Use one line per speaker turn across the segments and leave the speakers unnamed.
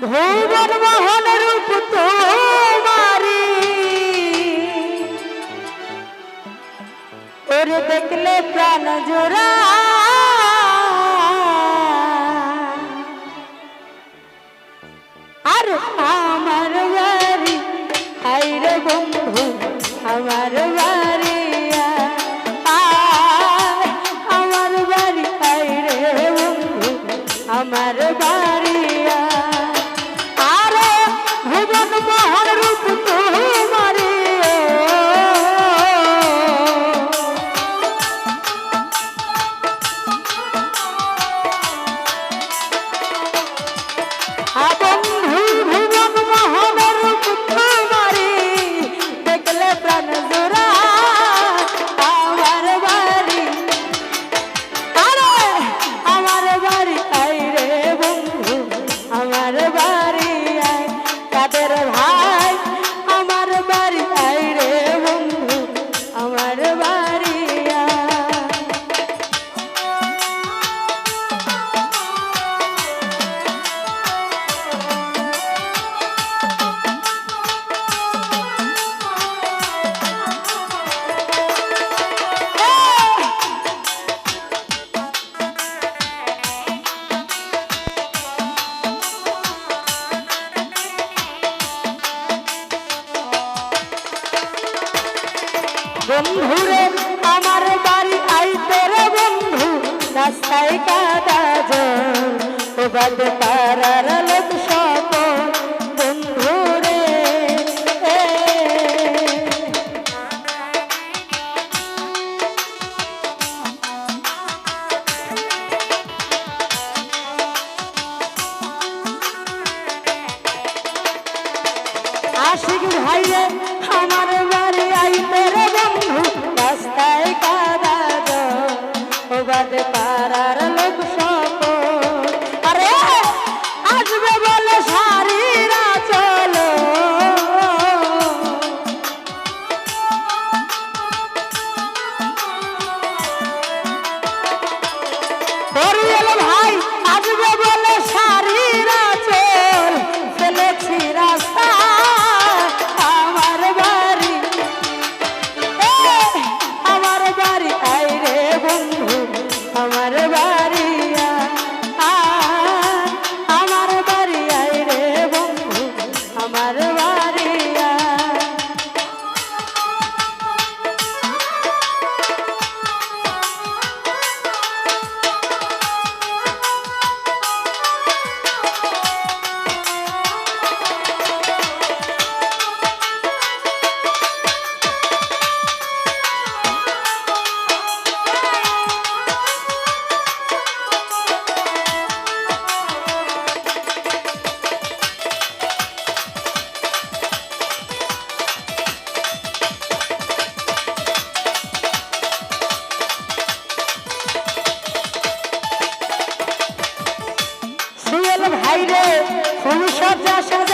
ভুবন মোহন রূপ তোমারি তোর দেখলে প্রাণ জোড়া। আর আমার বাড়ি আইরে বন্ধু, আমার বাড়ি আমার বাড়ি আইরে বন্ধু, আমার পাড়ার লোক সব বন্ধুরে আশিক ভাইরে আমার বাড়ি আইতে রে বন্ধু, রাস্তায় কাদা বাদ পাড়ার লোক সব হাইরে ভবিষ্যৎ যা সাজা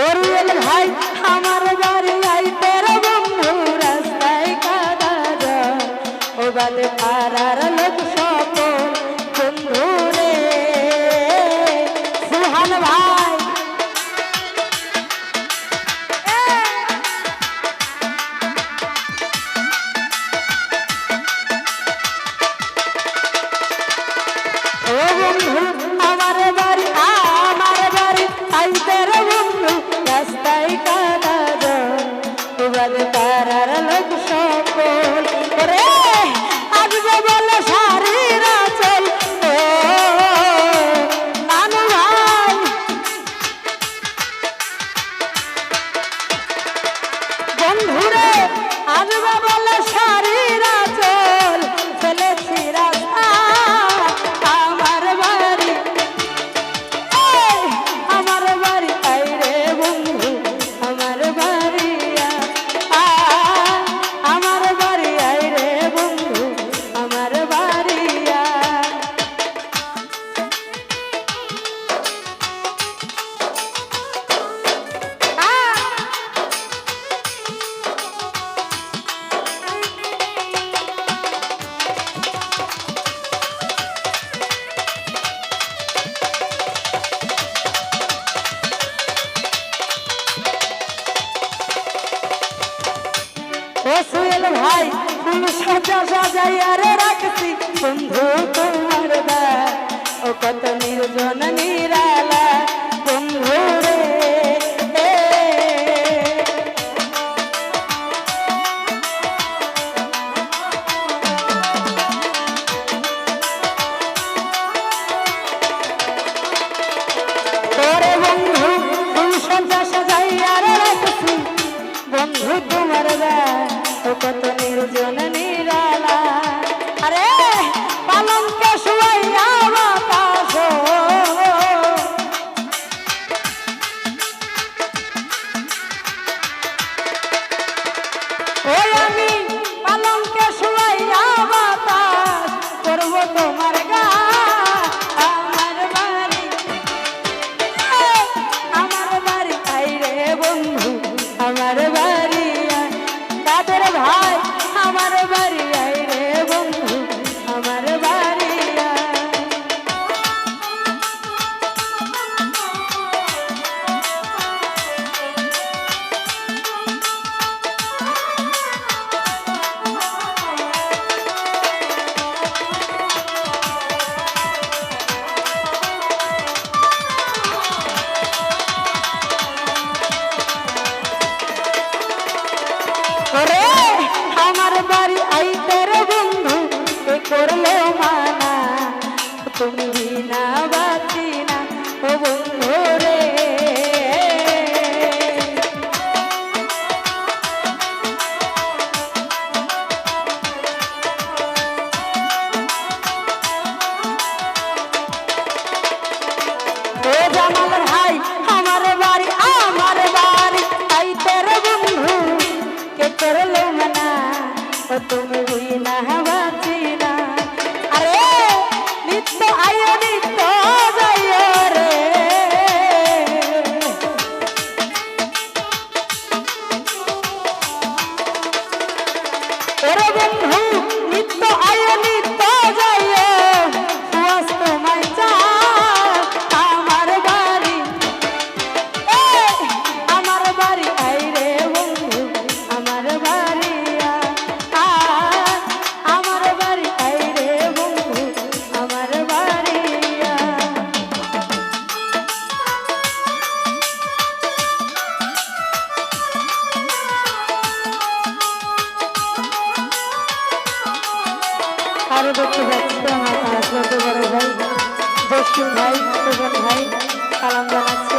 ওরিয়েল ভাই আমার বাড়ি আইতে বন্ধু রাস্তায় কাদা আমার বাড়ি আর বলে নির্জন নিরালা আরও দেখতে যাচ্ছি আমার বড় ভাই দক্ষিণ ভাই সুজন ভাই সালাম জানাচ্ছি।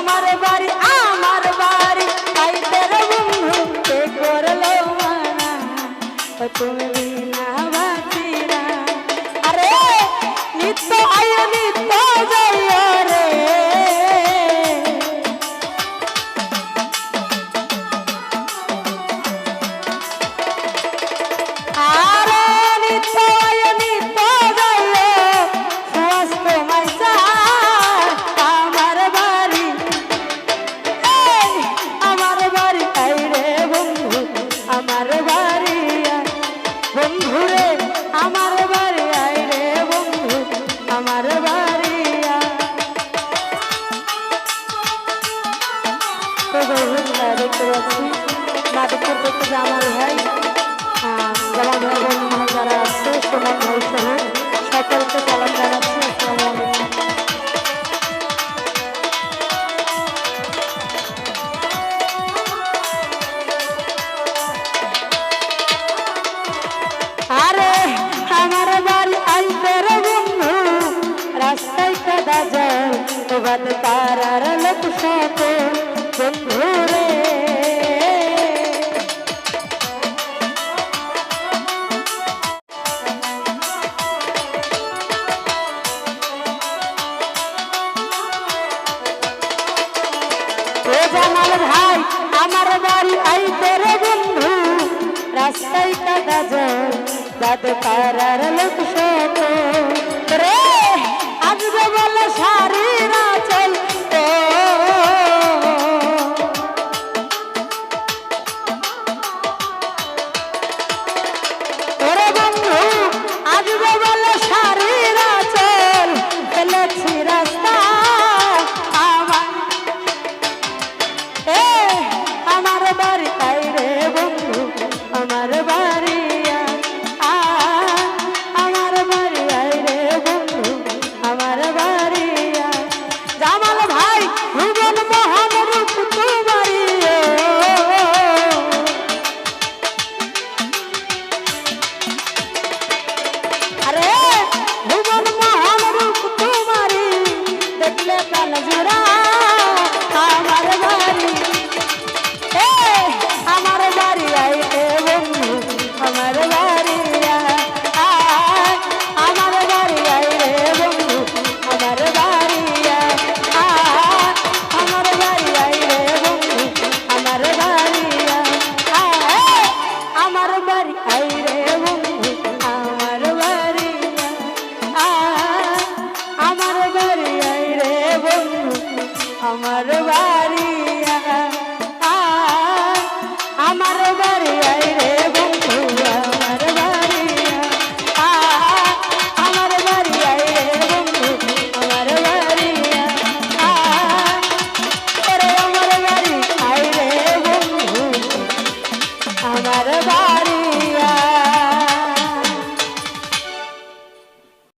আমার বাড়ি আমার বাড়ি। তাই তেরো বন্ধু করল তুমি আছি নাটকের করতে যে আমার ভাই যেমন ভাই বন্ধু যারা আছে, সোনার ভবিষ্য হ্যাঁ সকলকে সালাম জানাচ্ছি, আসসালামু লোক সাথে বন্ধু সাধু তারার লোক সত। আমার বাড়ি।